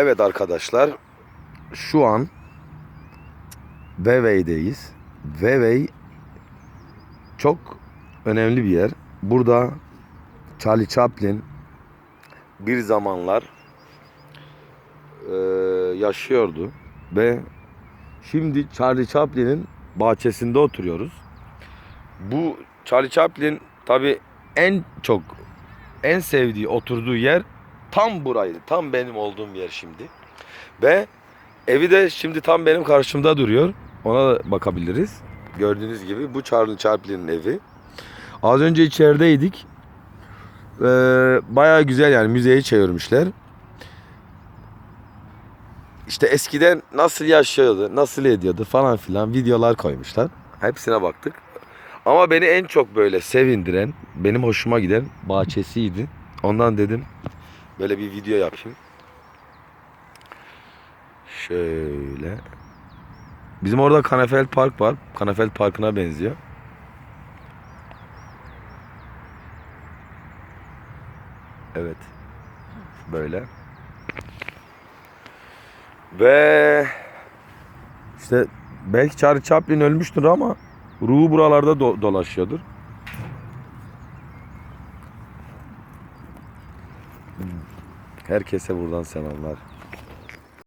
Evet arkadaşlar. Şu an Vevey'deyiz. Vevey çok önemli bir yer. Burada Charlie Chaplin bir zamanlar eee, yaşıyordu ve şimdi Charlie Chaplin'in bahçesinde oturuyoruz. Bu Charlie Chaplin tabi en çok en sevdiği oturduğu yer tam buraydı. Tam benim olduğum yer şimdi. Ve evi de şimdi tam benim karşımda duruyor. Ona da bakabiliriz. Gördüğünüz gibi bu Charlie Chaplin'in evi. Az önce içerideydik. Ee, bayağı güzel yani müzeyi çevirmişler. İşte eskiden nasıl yaşıyordu, nasıl ediyordu falan filan videolar koymuşlar. Hepsine baktık. Ama beni en çok böyle sevindiren, benim hoşuma giden bahçesiydi. Ondan dedim böyle bir video yapayım. Şöyle. Bizim orada Kanefel Park var. Kanefel Parkı'na benziyor. Evet. Böyle. Ve işte belki Charlie Chaplin ölmüştür ama ruhu buralarda do- dolaşıyordur. Herkese buradan selamlar.